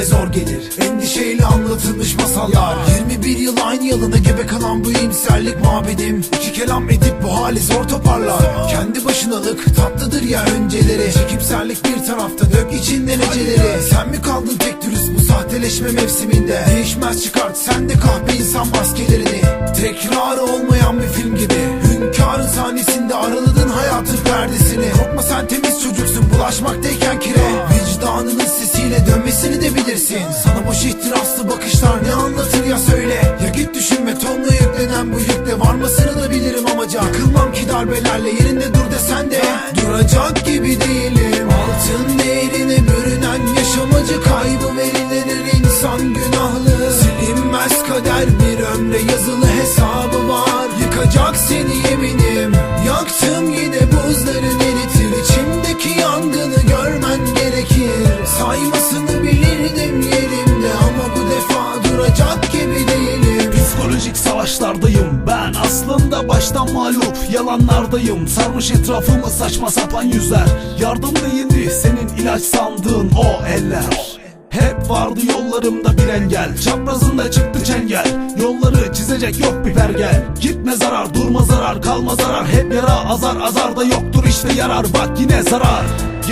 ve zor gelir. Endişeyle anlatılmış masallar. 21 yıl aynı yalına gebe kalan bu iyimserlik mabedim İki kelam edip bu hali zor toparlar. Kendi başınalık tatlıdır ya önceleri. Çekimserlik bir tarafta dök içinden eceleri Sen mi kaldın tek dürüst bu sahteleşme mevsiminde? Değişmez çıkart sen de kahpe insan maskelerini. Tekrarı olmayan bir film gibi. Hünkârın sahnesinde araladın hayatın perdesini. Korkma sen temiz çocuksun bulaşmaktayken kire dönmesini de bilirsin Sana boş ihtiraslı bakışlar ne anlatır ya söyle. Ya git düşünme tonla yüklenen bu yükle varmasını da bilirim amaca. Yıkılmam ki darbelerle yerinde dur desen de. Duracak gibi değilim. Altın değerine bürünen yaşamacı kaybı verilir insan günahlı. Silinmez kader bir ömre yazılı hesabı var. Yıkacak seni duracak gibi değilim. Psikolojik savaşlardayım. Ben aslında baştan mağlup. Yalanlardayım. Sarmış etrafımı saçma sapan yüzler. Yardım değildi senin ilaç sandığın o eller. Hep vardı yollarımda bir engel. Çaprazında çıktı çengel. Yolları çizecek yok bir pergel. Gitme zarar durma zarar kalma zarar. Hep yara azar azar da yoktur işte yarar. Bak yine zarar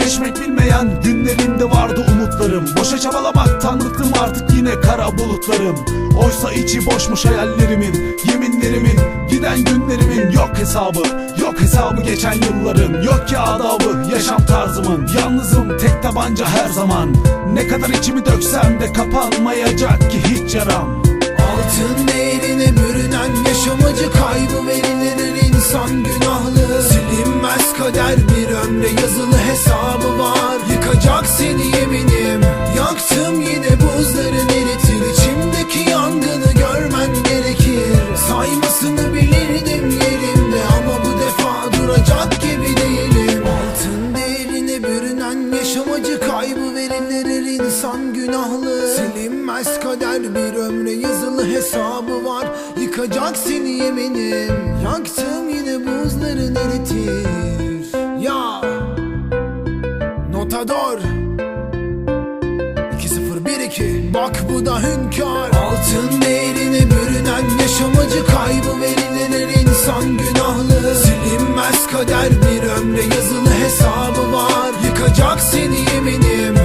Geçmek bilmeyen günlerimde vardı umutlarım. Boşa çabalamaktan bıktım artık yine kara bulutlarım. Oysa içi boşmuş hayallerimin Yeminlerimin Giden günlerimin yok hesabı. Yok hesabı geçen yılların Yok ki adabı yaşam tarzımın. Yalnızım tek tabanca her zaman. Ne kadar içimi döksem de kapanmayacak ki hiç yaram. Altın değerine bürünen yaşamacı bürünen yaşamacı kaybı verilir insan günahlı. Silinmez kader bir ömre yazılı hesabı var. Yıkacak seni yeminim Yaktım yine buzların eritir Ya! Notador! 2012 Bak bu da hünkâr. Altın değerine bürünen yaşamacı kaybı verilir insan günahlı. Silinmez kader bir ömre yazılı Yıkacak seni yeminim